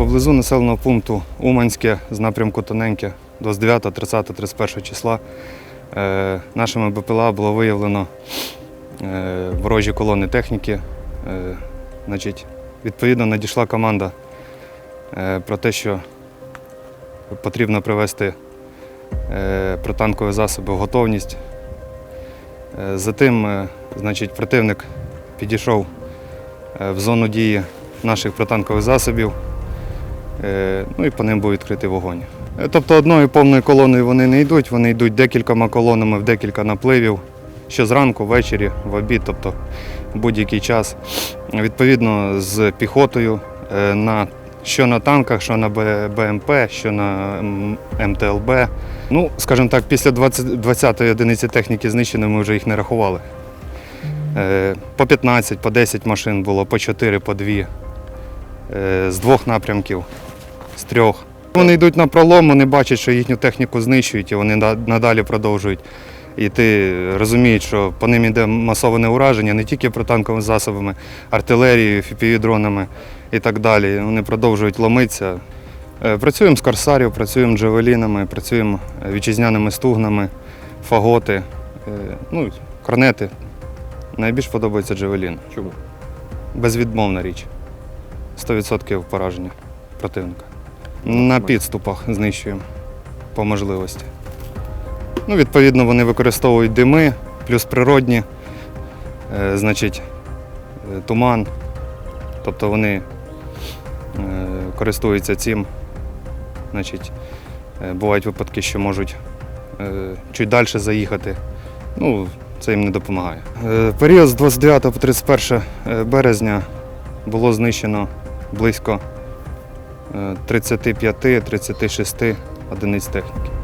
Поблизу населеного пункту Уманське з напрямку Тоненьке 29, 30, 31 числа е, нашими БПЛА було виявлено е, ворожі колони техніки. Е, значить, відповідно, надійшла команда про те, що потрібно привести протанкові засоби в готовність. Затим, значить, противник підійшов в зону дії наших протанкових засобів. Е, Ну і по ним був відкритий вогонь. Е, Тобто одною повною колоною вони не йдуть, вони йдуть декількома колонами в декілька напливів, що зранку, ввечері, в обід, тобто в будь-який час. Відповідно, з піхотою е, на що на танках, що на БМП, що на МТЛБ. Ну, скажімо так, після 20 20-ї одиниці техніки знищено ми вже їх не рахували. По 15, по 10 машин було, по 4, по 2. Е, З двох напрямків, з трьох. Вони йдуть на пролом, вони бачать, що їхню техніку знищують, і вони надалі продовжують йти. Розуміють, що по ним йде масоване ураження не тільки протанковими засобами, артилерією, фіпіві-дронами і так далі. Вони продовжують ломитися. Е, Працюємо з корсарів, працюємо з джавелінами, працюємо е, вітчизняними стугнами, фаготи, е, ну, корнети. Найбільш подобається джавелін. Чому? Безвідмовна річ. 100% пораження противника. На підступах знищуємо по можливості. Ну, відповідно, вони використовують дими, плюс природні, е, значить, е, туман. Тобто вони е, користуються цим. Значить, е, бувають випадки, що можуть е, чуть далі заїхати. Ну, це їм не допомагає. Е, Період з 29 по 31 березня було знищено близько 35-36 одиниць техніки.